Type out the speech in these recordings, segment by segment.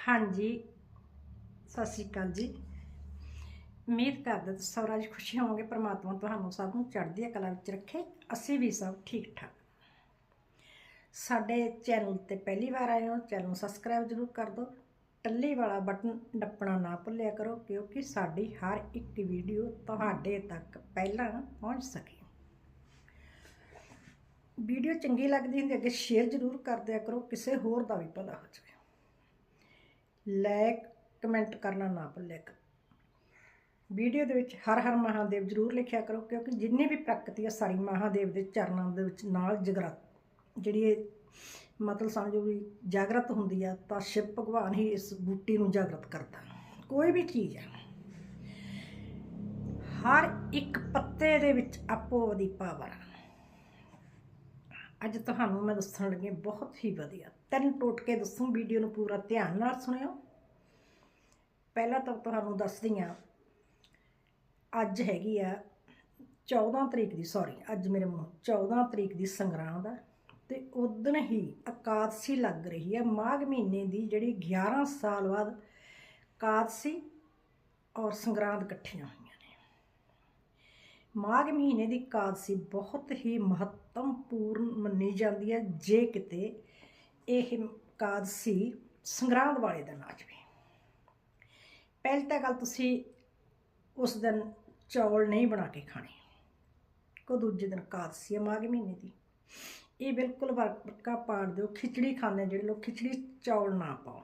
ਹਾਂਜੀ, ਸਤਿ ਸ਼੍ਰੀ ਅਕਾਲ ਜੀ। ਉਮੀਦ ਕਰਦਾ ਤੁਸੀਂ ਸਭ ਰਾਜ ਖੁਸ਼ੀ ਹੋਵੋਗੇ, ਪ੍ਰਮਾਤਮਾ ਤੁਹਾਨੂੰ ਸਭ ਨੂੰ ਚੜ੍ਹਦੀ ਕਲਾ ਵਿੱਚ ਰੱਖੇ, ਅਸੀਂ ਵੀ ਸਭ ਠੀਕ ਠਾਕ। ਸਾਡੇ ਚੈਨਲ ਤੇ ਪਹਿਲੀ ਵਾਰ ਆਏ ਹੋ, ਚੈਨਲ ਨੂੰ ਸਬਸਕ੍ਰਾਈਬ ਜ਼ਰੂਰ ਕਰ ਦਿਓ, ਟੱਲੀ ਵਾਲਾ ਬਟਨ ਡੱਪਣਾ ਨਾ ਭੁੱਲਿਆ ਕਰੋ, ਕਿਉਂਕਿ ਸਾਡੀ ਹਰ ਇੱਕ ਵੀਡੀਓ ਤੁਹਾਡੇ ਤੱਕ ਪਹਿਲਾਂ ਪਹੁੰਚ ਸਕੇ। ਵੀਡੀਓ ਚੰਗੀ ਲੱਗਦੀ ਹੁੰਦੀ ਅੱਗੇ ਸ਼ੇਅਰ ਜ਼ਰੂਰ ਕਰ ਦਿਆ ਕਰੋ, ਕਿਸੇ ਹੋਰ ਦਾ ਵੀ ਭਲਾ ਹੋ ਜਾਵੇ। ਲਾਇਕ, ਕਮੈਂਟ ਕਰਨਾ ਨਾ ਭੁੱਲਿਆ ਵੀਡੀਓ ਦੇ ਵਿੱਚ ਹਰ ਹਰ ਮਹਾਦੇਵ ਜ਼ਰੂਰ ਲਿਖਿਆ ਕਰੋ, ਕਿਉਂਕਿ ਜਿੰਨੀ ਵੀ ਪ੍ਰਕਿਰਤੀ ਆ ਸਾਰੀ ਮਹਾਦੇਵ ਦੇ ਚਰਨਾਂ ਦੇ ਵਿੱਚ ਨਾਲ ਜਗਰਤ, ਜਿਹੜੀ ਇਹ ਮਤਲਬ ਸਮਝੋ ਵੀ ਜਾਗਰਤ ਹੁੰਦੀ ਆ, ਤਾਂ ਸ਼ਿਵ ਭਗਵਾਨ ਹੀ ਇਸ ਬੂਟੀ ਨੂੰ ਜਾਗਰਤ ਕਰਦਾ। ਕੋਈ ਵੀ ਚੀਜ਼ ਆ, ਹਰ ਇੱਕ ਪੱਤੇ ਦੇ ਵਿੱਚ ਆਪੋ ਦੀ ਪਾਵਰ ਆ। ਅੱਜ ਤੁਹਾਨੂੰ ਮੈਂ ਦੱਸਣ ਲੱਗੀ ਬਹੁਤ ਹੀ ਵਧੀਆ। ਤਿੰਨ ਟੋਟਕੇ ਦੱਸੂ ਵੀਡੀਓ ਨੂੰ ਪੂਰਾ ਧਿਆਨ ਨਾਲ ਸੁਣਿਓ। ਪਹਿਲਾਂ ਤਾਂ ਤੁਹਾਨੂੰ ਦੱਸਦੀ ਹਾਂ, ਅੱਜ ਹੈਗੀ ਆ 14 ਤਰੀਕ ਦੀ ਸੌਰੀ ਅੱਜ ਮੇਰੇ ਮੂੰਹ 14 ਤਰੀਕ ਦੀ ਸੰਗਰਾਂਦ ਆ ਤੇ ਉਦਣ ਹੀ ਇਕਾਦਸ਼ੀ ਲੱਗ ਰਹੀ ਹੈ ਮਾਘ ਮਹੀਨੇ ਦੀ ਜਿਹੜੀ 11 ਸਾਲ ਬਾਅਦ ਇਕਾਦਸ਼ੀ ਔਰ ਸੰਗਰਾਂਦ ਇਕੱਠੀਆਂ। ਮਾਘ ਮਹੀਨੇ ਦੀ ਕਾਦਸੀ ਬਹੁਤ ਹੀ ਮਹੱਤਵਪੂਰਨ ਮੰਨੀ ਜਾਂਦੀ ਹੈ, ਜੇ ਕਿਤੇ ਇਹ ਕਾਦਸ਼ੀ ਸੰਗਰਾਂਦ ਵਾਲੇ ਦਿਨ ਆ ਜਾਵੇ। ਪਹਿਲੀ ਤਾਂ ਗੱਲ ਤੁਸੀਂ ਉਸ ਦਿਨ ਚੌਲ ਨਹੀਂ ਬਣਾ ਕੇ ਖਾਣੇ, ਕੋ ਦੂਜੇ ਦਿਨ ਕਾਦਸੀ ਹੈ ਮਾਘ ਮਹੀਨੇ ਦੀ। ਇਹ ਬਿਲਕੁਲ ਵਰਕਾ ਪਾੜ ਦਿਓ, ਖਿਚੜੀ ਖਾਂਦੇ ਜਿਹੜੇ ਲੋਕ, ਖਿਚੜੀ ਚੌਲ ਨਾ ਪਾਓ।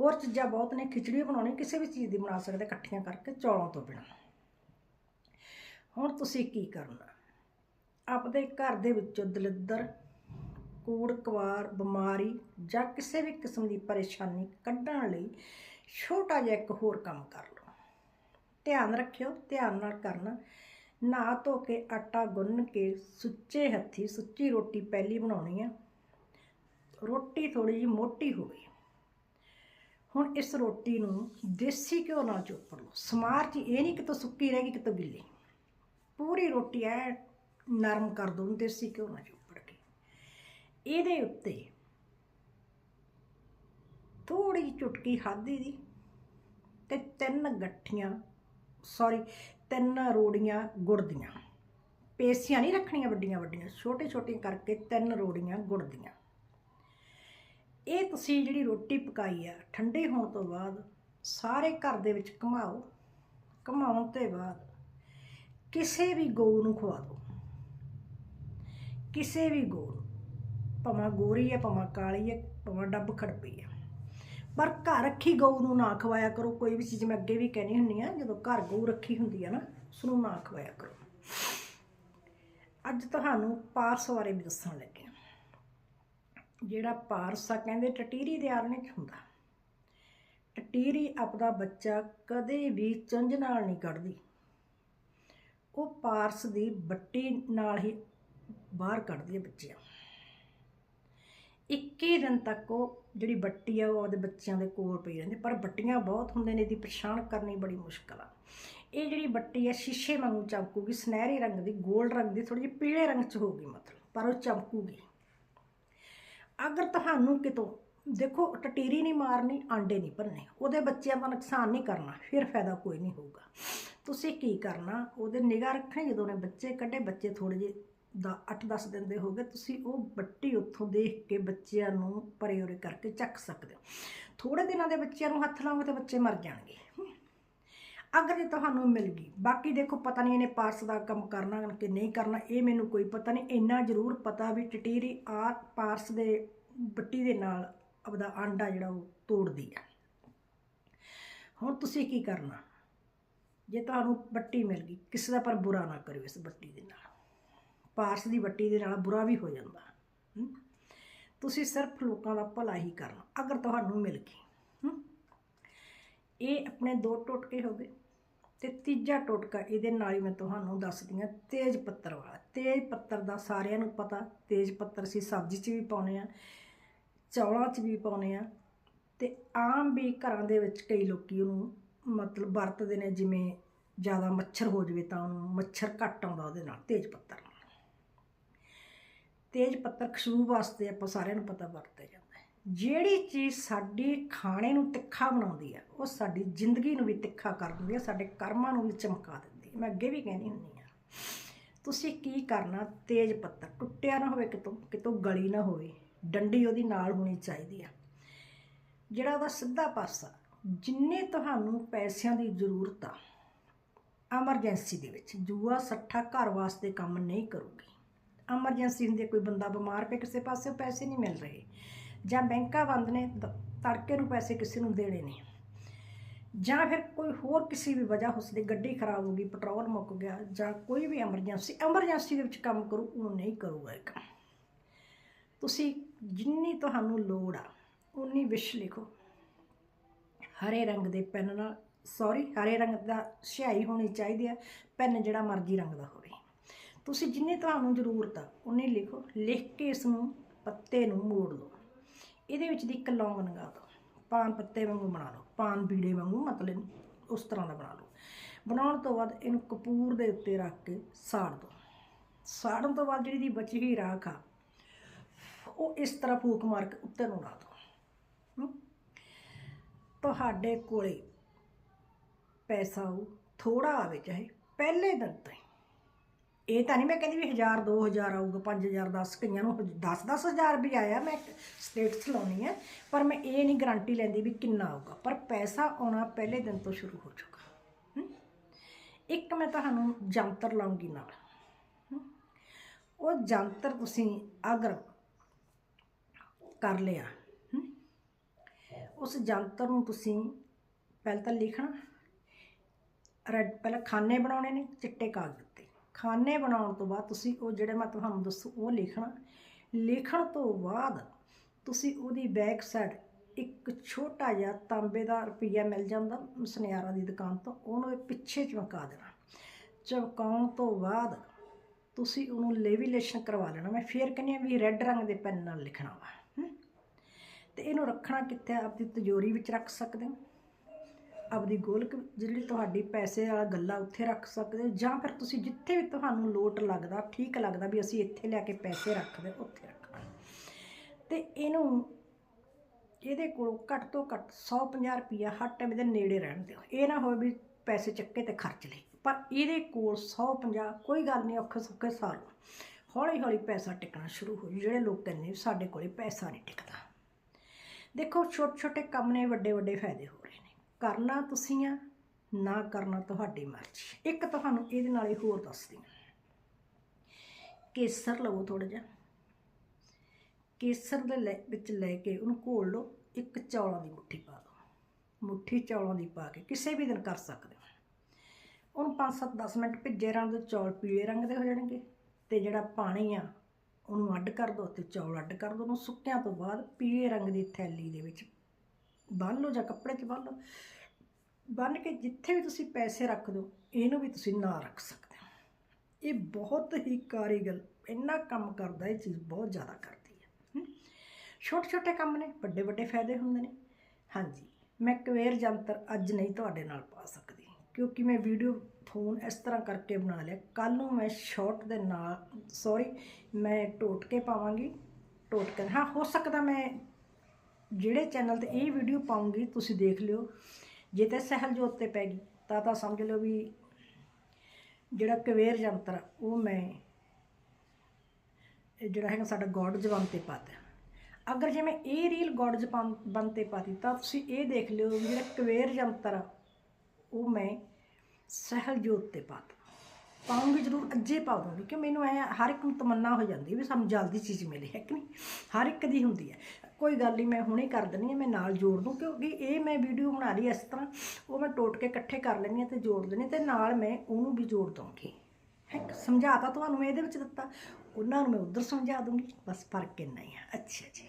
ਹੋਰ ਚੀਜ਼ਾਂ ਬਹੁਤ ਨੇ, ਖਿਚੜੀ ਬਣਾਉਣੀ, ਕਿਸੇ ਵੀ ਚੀਜ਼ ਦੀ ਬਣਾ ਸਕਦੇ ਇਕੱਠੀਆਂ ਕਰਕੇ ਚੌਲਾਂ ਤੋਂ ਬਿਨਾਂ। ਹੁਣ ਤੁਸੀਂ ਕੀ ਕਰਨਾ? ਆਪਦੇ ਘਰ ਦੇ ਵਿੱਚੋਂ ਦਲਿੱਦਰ, ਕੂੜ, ਕਵਾਰ, ਬਿਮਾਰੀ ਜਾਂ ਕਿਸੇ ਵੀ ਕਿਸਮ ਦੀ ਪਰੇਸ਼ਾਨੀ ਕੱਢਣ ਲਈ ਛੋਟਾ ਜਿਹਾ ਇੱਕ ਹੋਰ ਕੰਮ ਕਰ ਲਓ। ਧਿਆਨ ਰੱਖਿਓ, ਧਿਆਨ ਨਾਲ ਕਰਨਾ। ਨਹਾ ਧੋ ਕੇ ਆਟਾ ਗੁੰਨ ਕੇ ਸੁੱਚੇ ਹੱਥੀ ਸੁੱਚੀ ਰੋਟੀ ਪਹਿਲੀ ਬਣਾਉਣੀ ਆ। ਰੋਟੀ ਥੋੜੀ ਜਿਹੀ ਮੋਟੀ ਹੋਵੇ ਹੁਣ ਇਸ ਰੋਟੀ ਨੂੰ ਦੇਸੀ ਘਿਓ ਨਾਲ ਚੋਪੜ ਲਓ। ਸਮਾਰ ਚ ਇਹ ਨਹੀਂ ਕਿਤੋਂ ਸੁੱਕੀ ਰਹਿ ਗਈ, ਕਿਤੋਂ ਗਿੱਲੀ। ਪੂਰੀ ਰੋਟੀ ਐ ਨਰਮ ਕਰ ਦੋ, ਦੇਸੀ ਘਿਓ ਨਾਲ ਚੋਪੜ ਕੇ। ਇਹਦੇ ਉੱਤੇ ਥੋੜੀ ਜਿਹੀ ਚੁਟਕੀ ਹਲਦੀ ਦੀ ਤੇ ਤਿੰਨ ਗੱਠੀਆਂ ਸੌਰੀ ਤਿੰਨ ਰੋੜੀਆਂ ਗੁੜ ਦੀਆਂ। ਪੇਸੀਆਂ ਨਹੀਂ ਰੱਖਣੀਆਂ ਵੱਡੀਆਂ ਵੱਡੀਆਂ, ਛੋਟੇ ਛੋਟੇ ਕਰਕੇ ਤਿੰਨ ਰੋੜੀਆਂ ਗੁੜ ਦੀਆਂ। ਇਹ ਤੁਸੀਂ ਜਿਹੜੀ ਰੋਟੀ ਪਕਾਈ ਆ, ਠੰਡੇ ਹੋਣ ਤੋਂ ਬਾਅਦ ਸਾਰੇ ਘਰ ਦੇ ਵਿੱਚ ਘੁਮਾਓ। ਘੁਮਾਉਣ ਤੋਂ ਬਾਅਦ ਕਿਸੇ ਵੀ ਗਊ ਨੂੰ ਖਵਾ ਦਿਓ ਕਿਸੇ ਵੀ ਗਊ ਨੂੰ। ਭਾਵੇਂ ਗੋਰੀ ਹੈ, ਭਾਵੇਂ ਕਾਲੀ ਹੈ, ਭਾਵੇਂ ਡੱਬ ਖੜਪੀ ਹੈ। ਪਰ ਘਰ ਰੱਖੀ ਗਊ ਨੂੰ ਨਾ ਖਵਾਇਆ ਕਰੋ। ਕੋਈ ਵੀ ਚੀਜ਼ ਮੈਂ ਅੱਗੇ ਵੀ ਕਹਿਣੀ ਹੁੰਦੀ ਆ ਜਦੋਂ ਘਰ ਗਊ ਰੱਖੀ ਹੁੰਦੀ ਆ ਨਾ, ਉਸ ਨੂੰ ਨਾ ਖਵਾਇਆ ਕਰੋ। ਅੱਜ ਤੁਹਾਨੂੰ ਪਾਰਸ ਬਾਰੇ ਵੀ ਦੱਸਣ ਲੱਗੇ ਜਿਹੜਾ ਪਾਰਸ ਆ, ਕਹਿੰਦੇ ਟਟੀਰੀ ਦੇ ਆਲਣੇ 'ਚ ਹੁੰਦਾ। ਟਟੀਰੀ ਆਪਦਾ ਬੱਚਾ ਕਦੇ ਵੀ ਚੁੰਝ ਨਾਲ ਨਹੀਂ ਕੱਢਦੀ। ਉਹ ਪਾਰਸ ਦੀ ਬੱਟੀ ਨਾਲ ਹੀ ਬਾਹਰ ਕੱਢਦੀ ਹੈ ਬੱਚਿਆਂ 21 ਦਿਨ ਤੱਕ ਉਹ ਜਿਹੜੀ ਬੱਟੀ ਆ, ਉਹ ਆਪਦੇ ਬੱਚਿਆਂ ਦੇ ਕੋਲ ਪਈ ਰਹਿੰਦੀ, ਪਰ ਬੱਟੀਆਂ ਬਹੁਤ ਹੁੰਦੇ ਨੇ, ਇਹਦੀ ਪਛਾਣ ਕਰਨੀ ਬੜੀ ਮੁਸ਼ਕਲ ਆ। ਇਹ ਜਿਹੜੀ ਬੱਟੀ ਆ, ਸ਼ੀਸ਼ੇ ਵਾਂਗੂ ਚਮਕੂਗੀ, ਸੁਨਹਿਰੇ ਰੰਗ ਦੀ 골ਡ ਰੰਗ ਦੀ ਥੋੜੀ ਜਿਹੀ ਪੀਲੇ ਰੰਗ 'ਚ ਹੋਊਗੀ ਮਤਲਬ, ਪਰ ਉਹ ਚਮਕੂਗੀ। ਅਗਰ ਤੁਹਾਨੂੰ ਕਿਤੋਂ, ਦੇਖੋ, ਟਟੀਰੀ ਨਹੀਂ ਮਾਰਨੀ, ਆਂਡੇ ਨਹੀਂ ਭੰਨੇ ਉਹਦੇ ਬੱਚਿਆਂ ਦਾ ਨੁਕਸਾਨ ਨਹੀਂ ਕਰਨਾ, ਫਿਰ ਫਾਇਦਾ ਕੋਈ ਨਹੀਂ ਹੋਊਗਾ। ਤੁਸੀਂ ਕੀ ਕਰਨਾ? ਉਹਦੇ ਨਿਗਾਹ ਰੱਖਣੀ ਜਦੋਂ ਨੇ ਬੱਚੇ ਕੱਢੇ, ਬੱਚੇ ਥੋੜੇ ਜਿਹੇ ਦਾ 8-10 ਦਿਨ ਦੇ ਹੋ ਗਏ, ਤੁਸੀਂ ਉਹ ਬੱਟੀ ਉੱਥੋਂ ਦੇਖ ਕੇ ਬੱਚਿਆਂ ਨੂੰ ਪਰੇ ਉਰੇ ਕਰਕੇ ਚੱਕ ਸਕਦੇ ਹੋ। ਥੋੜੇ ਦਿਨਾਂ ਦੇ ਬੱਚਿਆਂ ਨੂੰ ਹੱਥ ਲਾਓਗੇ ਤਾਂ ਬੱਚੇ ਮਰ ਜਾਣਗੇ। ਅਗਰ ਜੇ ਤੁਹਾਨੂੰ ਮਿਲ ਗਈ, ਬਾਕੀ ਦੇਖੋ ਪਤਾ ਨਹੀਂ ਇਹਨੇ ਪਾਰਸ ਦਾ ਕੰਮ ਕਰਨਾ ਕਿ ਨਹੀਂ ਕਰਨਾ, ਇਹ ਮੈਨੂੰ ਕੋਈ ਪਤਾ ਨਹੀਂ, ਇੰਨਾ ਜ਼ਰੂਰ ਪਤਾ ਵੀ ਟਟੀਰੀ ਆ ਪਾਰਸ ਦੇ ਬੱਟੀ ਦੇ ਨਾਲ ਆਪਦਾ ਆਂਡਾ ਜਿਹੜਾ ਉਹ ਤੋੜਦੀ ਆ। ਹੁਣ ਤੁਸੀਂ ਕੀ ਕਰਨਾ? ਜੇ ਤੁਹਾਨੂੰ ਬੱਟੀ ਮਿਲ ਗਈ, ਕਿਸੇ ਦਾ ਪਰ ਬੁਰਾ ਨਾ ਕਰਿਓ ਇਸ ਬੱਟੀ ਦੇ ਨਾਲ। ਪਾਰਸ ਦੀ ਬੱਟੀ ਦੇ ਨਾਲ ਬੁਰਾ ਵੀ ਹੋ ਜਾਂਦਾ। ਤੁਸੀਂ ਸਿਰਫ ਲੋਕਾਂ ਦਾ ਭਲਾ ਹੀ ਕਰਨਾ, ਅਗਰ ਤੁਹਾਨੂੰ ਮਿਲ ਗਈ। ਇਹ ਆਪਣੇ ਦੋ ਟੋਟਕੇ ਹੋ ਗਏ ਤੇ ਤੀਜਾ ਟੋਟਕਾ ਇਹਦੇ ਨਾਲ ਹੀ ਮੈਂ ਤੁਹਾਨੂੰ ਦੱਸਦੀ ਹਾਂ, ਤੇਜ ਪੱਤਰ ਵਾਲਾ। ਤੇਜ ਪੱਤਰ ਦਾ ਸਾਰਿਆਂ ਨੂੰ ਪਤਾ, ਤੇਜ ਪੱਤਰ ਅਸੀਂ ਸਬਜ਼ੀ 'ਚ ਵੀ ਪਾਉਨੇ ਆ ਚੌਲਾਂ 'ਚ ਵੀ ਪਾਉਨੇ ਆ ਤੇ ਆਮ ਵੀ ਘਰਾਂ ਦੇ ਵਿੱਚ ਕਈ ਲੋਕੀ ਉਹਨੂੰ ਮਤਲਬ ਵਰਤਦੇ ਨੇ, ਜਿਵੇਂ ਜ਼ਿਆਦਾ ਮੱਛਰ ਹੋ ਜਵੇ ਤਾਂ ਉਹਨੂੰ ਮੱਛਰ ਘੱਟ ਆਉਂਦਾ ਉਹਦੇ ਨਾਲ, ਤੇਜ ਪੱਤਰ ਨਾਲ। ਤੇਜ ਪੱਤਰ ਖੁਸ਼ਬੂ ਵਾਸਤੇ ਆਪਾਂ ਸਾਰਿਆਂ ਨੂੰ ਪਤਾ ਵਰਤਿਆ ਜਾਂਦਾ ਹੈ। ਜਿਹੜੀ ਚੀਜ਼ ਸਾਡੇ ਖਾਣੇ ਨੂੰ ਤਿੱਖਾ ਬਣਾਉਂਦੀ ਆ ਉਹ ਸਾਡੀ ਜ਼ਿੰਦਗੀ ਨੂੰ ਵੀ ਤਿੱਖਾ ਕਰ ਦਿੰਦੀ ਹੈ, ਸਾਡੇ ਕਰਮਾਂ ਨੂੰ ਵੀ ਚਮਕਾ ਦਿੰਦੀ ਹੈ। ਮੈਂ ਅੱਗੇ ਵੀ ਕਹਿੰਦੀ ਹੁੰਦੀ ਹਾਂ, ਤੁਸੀਂ ਕੀ ਕਰਨਾ, ਤੇਜ਼ ਪੱਤਰ ਟੁੱਟਿਆ ਨਾ ਹੋਵੇ, ਕਿਤੋਂ ਕਿਤੋਂ ਗਲੀ ਨਾ ਹੋਵੇ, ਡੰਡੀ ਉਹਦੀ ਨਾਲ ਹੋਣੀ ਚਾਹੀਦੀ ਆ। ਜਿਹੜਾ ਉਹਦਾ ਸਿੱਧਾ ਪਾਸਾ ਜਿੰਨੇ ਤੁਹਾਨੂੰ ਪੈਸਿਆਂ ਦੀ ਜ਼ਰੂਰਤ ਆ ਐਮਰਜੈਂਸੀ ਦੇ ਵਿੱਚ ਜੂਆ ਸੱਠਾ ਘਰ ਵਾਸਤੇ ਕੰਮ ਨਹੀਂ ਕਰੂਗੀ। ਐਮਰਜੈਂਸੀ ਹੁੰਦੀ ਕੋਈ ਬੰਦਾ ਬਿਮਾਰ ਪਿਆ, ਕਿਸੇ ਪਾਸੇ ਪੈਸੇ ਨਹੀਂ ਮਿਲ ਰਹੇ। ਜਾਂ ਬੈਂਕਾਂ ਬੰਦ ਨੇ, ਦ- ਤੜਕੇ ਨੂੰ ਪੈਸੇ ਕਿਸੇ ਨੂੰ ਦੇਣੇ ਨੇ। ਜਾਂ ਫਿਰ ਕੋਈ ਹੋਰ ਕਿਸੇ ਵੀ ਵਜ੍ਹਾ ਹੋ ਸਕਦੀ ਗੱਡੀ ਖਰਾਬ ਹੋ ਗਈ, ਪੈਟਰੋਲ ਮੁੱਕ ਗਿਆ, ਜਾਂ ਕੋਈ ਵੀ ਐਮਰਜੈਂਸੀ ਐਮਰਜੈਂਸੀ ਦੇ ਵਿੱਚ ਕੰਮ ਕਰੂ, ਉਹ ਨਹੀਂ ਕਰੂਗਾ ਇੱਕ। ਤੁਸੀਂ ਜਿੰਨੀ ਤੁਹਾਨੂੰ ਲੋੜ ਆ, ਉਨੀ ਵਿਸ਼ ਲਿਖੋ। ਹਰੇ ਰੰਗ ਦੇ ਪੈਨ ਨਾਲ ਸੌਰੀ ਹਰੇ ਰੰਗ ਦਾ ਸਿਆਹੀ ਹੋਣੀ ਚਾਹੀਦੀ ਹੈ, ਪੈਨ ਜਿਹੜਾ ਮਰਜ਼ੀ ਰੰਗ ਦਾ ਹੋਵੇ। ਤੁਸੀਂ ਜਿੰਨੀ ਤੁਹਾਨੂੰ ਜ਼ਰੂਰਤ ਆ ਉਨੀ ਲਿਖੋ, ਲਿਖ ਕੇ ਇਸ ਨੂੰ ਪੱਤੇ ਨੂੰ ਮੋੜ ਲਓ। ਇਹਦੇ ਵਿੱਚ ਦੀ ਇੱਕ ਲੌਂਗ ਲਗਾ ਦਿਓ ਪਾਨ ਪੱਤੇ ਵਾਂਗੂ ਬਣਾ ਲਓ, ਪਾਨ ਬੀੜੇ ਵਾਂਗੂ, ਮਤਲਬ ਉਸ ਤਰ੍ਹਾਂ ਦਾ ਬਣਾ ਲਓ। ਬਣਾਉਣ ਤੋਂ ਬਾਅਦ ਇਹਨੂੰ ਕਪੂਰ ਦੇ ਉੱਤੇ ਰੱਖ ਕੇ ਸਾੜ ਦਿਓ ਸਾੜਨ ਤੋਂ ਬਾਅਦ ਜਿਹੜੀ ਦੀ ਬਚੀ ਹੋਈ ਰਾਖ ਆ, ਉਹ ਇਸ ਤਰ੍ਹਾਂ ਫੂਕ ਮਾਰ ਕੇ ਉੱਤੇ ਨੂੰ ਲਾ ਦਿਓ ਤੁਹਾਡੇ ਕੋਲੇ ਪੈਸਾ ਉਹ ਥੋੜਾ ਆਵੇ ਚਾਹੇ ਪਹਿਲੇ ਦਿਨ ਤੋਂ ਹੀ ਇਹ ਤਾਂ ਨਹੀਂ ਮੈਂ ਕਹਿੰਦੀ ਵੀ 1000 2000 ਆਊਗਾ 5000 10 ਕਈਆਂ ਨੂੰ 10 10000 ਵੀ ਆਇਆ, ਮੈਂ ਸਟੇਟਸ ਲਾਉਣੀ ਹੈ ਪਰ ਮੈਂ ਇਹ ਨਹੀਂ ਗਾਰੰਟੀ ਲੈਂਦੀ ਵੀ ਕਿੰਨਾ ਆਊਗਾ, ਪਰ ਪੈਸਾ ਆਉਣਾ ਪਹਿਲੇ ਦਿਨ ਤੋਂ ਸ਼ੁਰੂ ਹੋ ਚੁੱਕਾ। ਇੱਕ ਮੈਂ ਤੁਹਾਨੂੰ ਜੰਤਰ ਲਾਉਂਗੀ ਨਾਲ। ਉਹ ਜੰਤਰ ਤੁਸੀਂ ਅਗਰ ਕਰ ਲਿਆ ਉਸ ਜੰਤਰ ਨੂੰ ਤੁਸੀਂ ਪਹਿਲਾਂ ਤਾਂ ਲਿਖਣਾ। ਰੈਡ ਪਹਿਲਾਂ ਖਾਨੇ ਬਣਾਉਣੇ ਨੇ ਚਿੱਟੇ ਕਾਗਜ਼ ਉੱਤੇ। ਖਾਨੇ ਬਣਾਉਣ ਤੋਂ ਬਾਅਦ ਤੁਸੀਂ ਉਹ ਜਿਹੜੇ ਮੈਂ ਤੁਹਾਨੂੰ ਦੱਸੂ, ਉਹ ਲਿਖਣਾ। ਲਿਖਣ ਤੋਂ ਬਾਅਦ ਤੁਸੀਂ ਉਹਦੀ ਬੈਕ ਸਾਈਡ ਇੱਕ ਛੋਟਾ ਜਿਹਾ ਤਾਂਬੇ ਦਾ ਰੁਪਈਆ ਮਿਲ ਜਾਂਦਾ ਸੁਨਿਆਰਾਂ ਦੀ ਦੁਕਾਨ ਤੋਂ, ਉਹਨੂੰ ਇਹ ਪਿੱਛੇ ਚਮਕਾ ਦੇਣਾ। ਚਮਕਾਉਣ ਤੋਂ ਬਾਅਦ ਤੁਸੀਂ ਉਹਨੂੰ ਲੈਵੀਲੇਸ਼ਨ ਕਰਵਾ ਲੈਣਾ। ਮੈਂ ਫੇਰ ਕਹਿੰਦੀ ਹਾਂ ਵੀ ਰੈੱਡ ਰੰਗ ਦੇ ਪੈਨ ਨਾਲ ਲਿਖਣਾ ਵਾ। ਤੇ ਇਹਨੂੰ ਰੱਖਣਾ ਕਿੱਥੇ ਆਪਦੀ ਤਿਜੋਰੀ ਵਿੱਚ ਰੱਖ ਸਕਦੇ ਹੋ। ਆਪਦੀ ਗੋਲਕ ਜਿਹੜੀ ਤੁਹਾਡੀ ਪੈਸੇ ਵਾਲਾ ਗੱਲਾ ਉੱਥੇ ਰੱਖ ਸਕਦੇ ਹੋ। ਜਾਂ ਫਿਰ ਤੁਸੀਂ ਜਿੱਥੇ ਵੀ ਤੁਹਾਨੂੰ ਲੋਟ ਲੱਗਦਾ, ਠੀਕ ਲੱਗਦਾ ਵੀ ਅਸੀਂ ਇੱਥੇ ਲਿਆ ਕੇ ਪੈਸੇ ਰੱਖਦੇ ਉੱਥੇ ਰੱਖਣਾ। ਤੇ ਇਹਨੂੰ ਇਹਦੇ ਕੋਲੋਂ ਘੱਟ ਤੋਂ ਘੱਟ 150 ਰੁਪਈਆ ਹਰ ਟਾਈਮ ਦੇ ਨੇੜੇ ਰਹਿਣ ਦਿਓ। ਇਹ ਨਾ ਹੋਵੇ ਵੀ ਪੈਸੇ ਚੱਕੇ ਤੇ ਖਰਚ ਲਏ। ਪਰ ਇਹਦੇ ਕੋਲ 150 ਕੋਈ ਗੱਲ ਨਹੀਂ, ਔਖੇ ਸੌਖੇ ਸਾਲ ਹੌਲੀ ਹੌਲੀ ਪੈਸਾ ਟਿਕਣਾ ਸ਼ੁਰੂ ਹੋ ਜਾਊ। ਜਿਹੜੇ ਲੋਕ ਕਹਿੰਦੇ ਸਾਡੇ ਕੋਲੇ ਪੈਸਾ ਨਹੀਂ ਟਿਕਦਾ। ਦੇਖੋ ਛੋਟੇ ਛੋਟੇ ਕੰਮ ਨੇ ਵੱਡੇ ਵੱਡੇ ਫਾਇਦੇ ਹੋ ਰਹੇ ਨੇ। ਕਰਨਾ ਤੁਸੀਂ ਆ, ਨਾ ਕਰਨਾ ਤੁਹਾਡੀ ਮਰਜ਼ੀ। ਇੱਕ ਤੁਹਾਨੂੰ ਇਹਦੇ ਨਾਲ ਹੀ ਹੋਰ ਦੱਸਦੀ ਹਾਂ। ਕੇਸਰ ਲਵੋ ਥੋੜਾ ਜਿਹਾ। ਕੇਸਰ ਦੇ ਲੈ- ਵਿੱਚ ਲੈ ਕੇ ਉਹਨੂੰ ਘੋਲ ਲਓ, ਇੱਕ ਚੌਲਾਂ ਦੀ ਮੁੱਠੀ ਪਾ ਦਿਓ। ਮੁੱਠੀ ਚੌਲਾਂ ਦੀ ਪਾ ਕੇ ਕਿਸੇ ਵੀ ਦਿਨ ਕਰ ਸਕਦੇ ਹੋ। ਉਹਨੂੰ 5-7 10 ਮਿੰਟ ਭਿੱਜੇ ਰਹਿਣ ਦੇ ਚੌਲ ਪੀਲੇ ਰੰਗ ਦੇ ਹੋ ਜਾਣਗੇ ਤੇ ਜਿਹੜਾ ਪਾਣੀ ਆ ਉਹਨੂੰ ਅੱਡ ਕਰ ਦਿਓ ਤੇ ਚੌਲ ਅੱਡ ਕਰ ਦਿਓ ਉਹਨੂੰ ਸੁੱਕਿਆਂ ਤੋਂ ਬਾਅਦ ਪੀਲੇ ਰੰਗ ਦੀ ਥੈਲੀ ਦੇ ਵਿੱਚ ਬੰਨ ਲਓ ਜਾਂ ਕੱਪੜੇ 'ਚ ਬੰਨ ਲਓ। ਬੰਨ ਕੇ ਜਿੱਥੇ ਵੀ ਤੁਸੀਂ ਪੈਸੇ ਰੱਖ ਦਿਓ, ਇਹਨੂੰ ਵੀ ਤੁਸੀਂ ਨਾ ਰੱਖ ਸਕਦੇ ਹੋ। ਇਹ ਬਹੁਤ ਹੀ ਕਾਰੀਗਰ ਇੰਨਾ ਕੰਮ ਕਰਦਾ, ਇਹ ਚੀਜ਼ ਬਹੁਤ ਜ਼ਿਆਦਾ ਕਰਦੀ ਹੈ। ਛੋਟੇ ਛੋਟੇ ਕੰਮ ਨੇ ਵੱਡੇ ਵੱਡੇ ਫਾਇਦੇ ਹੁੰਦੇ ਨੇ। ਹਾਂਜੀ, ਮੈਂ ਕਵੇਰ ਜੰਤਰ ਅੱਜ ਨਹੀਂ ਤੁਹਾਡੇ ਨਾਲ ਪਾ ਸਕਦੀ, ਕਿਉਂਕਿ ਮੈਂ ਵੀਡੀਓ ਫੋਨ ਇਸ ਤਰ੍ਹਾਂ ਕਰਕੇ ਬਣਾ ਲਿਆ। ਕੱਲ ਨੂੰ ਮੈਂ ਸ਼ਾਰਟ ਦੇ ਨਾਲ ਸੌਰੀ ਮੈਂ ਟੋਟ ਕੇ ਪਾਵਾਂਗੀ। ਟੋਟ ਕੇ ਹਾਂ ਹੋ ਸਕਦਾ ਮੈਂ ਜਿਹੜੇ ਚੈਨਲ ਤੇ ਇਹ ਵੀਡੀਓ ਪਾਉਂਗੀ ਤੁਸੀਂ ਦੇਖ ਲਿਓ। ਜੇ ਤੇ ਸਹਿਲਜੋਤ ਤੇ ਪੈ ਗਈ ਤਾਂ ਤਾਂ ਸਮਝ ਲਓ ਵੀ ਜਿਹੜਾ ਕਵੇਰ ਯੰਤਰ ਆ, ਉਹ ਮੈਂ ਇਹ ਜਿਹੜਾ ਹੈਗਾ ਸਾਡਾ ਗੋਡ ਜਵਨ ਤੇ ਪਾਤਾ ਅਗਰ ਜੇ ਮੈਂ ਇਹ ਰੀਲ ਗੋਡ ਜਪਨ ਬਨ ਤੇ ਪਾਤੀ ਤਾਂ ਤੁਸੀਂ ਇਹ ਦੇਖ ਲਿਓ ਵੀ ਜਿਹੜਾ ਕਵੇਰ ਯੰਤਰ ਆ, ਉਹ ਮੈਂ ਸਹਿਲਜੋਤ ਤੇ ਪਾਤਾ ਪਾਉਂਗੀ ਜ਼ਰੂਰ ਅੱਜੇ ਪਾ ਦੂੰਗੀ ਕਿ ਮੈਨੂੰ ਐ ਹਰ ਇੱਕ ਨੂੰ ਤਮੰਨਾ ਹੋ ਜਾਂਦੀ ਵੀ ਸਾਨੂੰ ਜਲਦੀ ਚੀਜ਼ ਮਿਲੇ, ਹੈ ਕਿ ਨਹੀਂ? ਹਰ ਇੱਕ ਦੀ ਹੁੰਦੀ ਹੈ। ਕੋਈ ਗੱਲ ਨਹੀਂ, ਮੈਂ ਹੁਣੇ ਕਰ ਦਿੰਦੀ ਹਾਂ, ਮੈਂ ਨਾਲ ਜੋੜ ਦੂੰ, ਕਿਉਂਕਿ ਇਹ ਮੈਂ ਵੀਡੀਓ ਬਣਾ ਲਈ ਇਸ ਤਰ੍ਹਾਂ, ਉਹ ਮੈਂ ਟੋਟ ਕੇ ਇਕੱਠੇ ਕਰ ਲੈਂਦੀ ਹਾਂ ਤੇ ਜੋੜ ਲੈਂਦੀ ਹਾਂ ਤੇ ਨਾਲ ਮੈਂ ਉਹਨੂੰ ਵੀ ਜੋੜ ਦੂੰਗੀ ਹੈ ਸਮਝਾਤਾ ਤੁਹਾਨੂੰ ਮੈਂ ਇਹਦੇ ਵਿੱਚ ਦਿੱਤਾ? ਉਹਨਾਂ ਨੂੰ ਮੈਂ ਉਧਰ ਸਮਝਾ ਦੂੰਗੀ, ਬਸ ਫ਼ਰਕ ਇੰਨਾ ਹੀ ਆ ਅੱਛਾ ਜੀ।